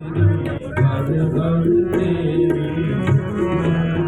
Thank you.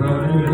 Hare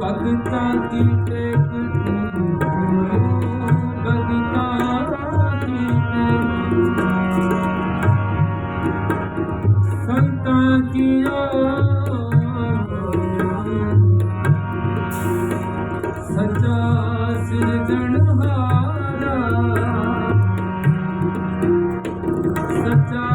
ਭਗਤਾਂ ਕੀ ਟੇਕ ਭਗਤਾਂ ਕੀ ਟੇਕ ਸੰਤਾਂ ਕੀ ਸਚਾ ਸਿਰਜਣਹਾਰਾ ਸਚਾ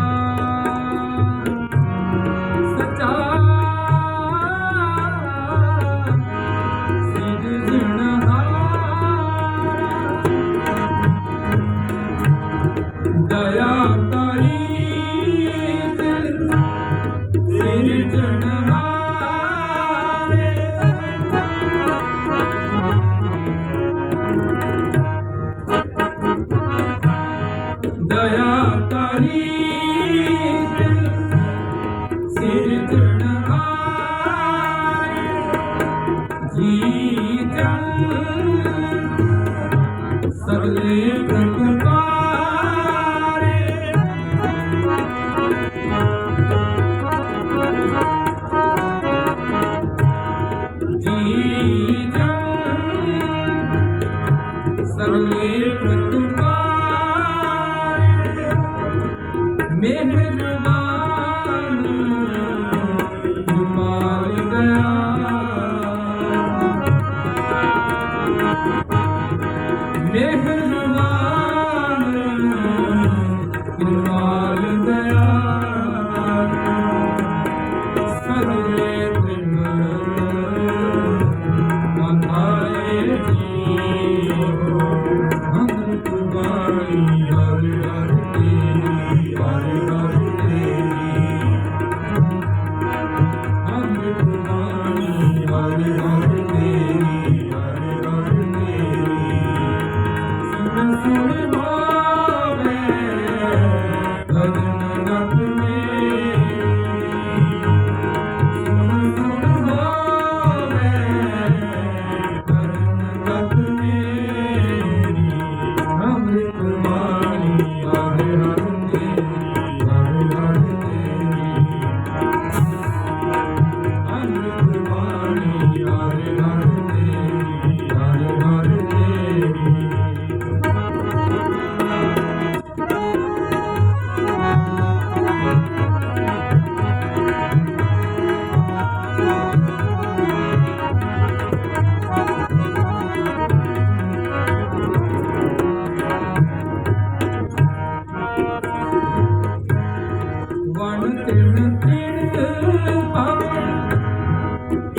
ਵਣ ਤਿਣ ਤਿਣ ਪਾਵਨ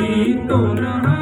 ਈ ਤੋਰਨਾ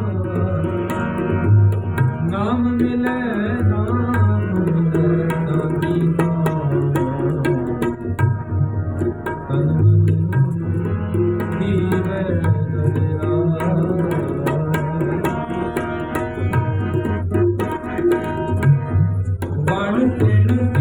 I'm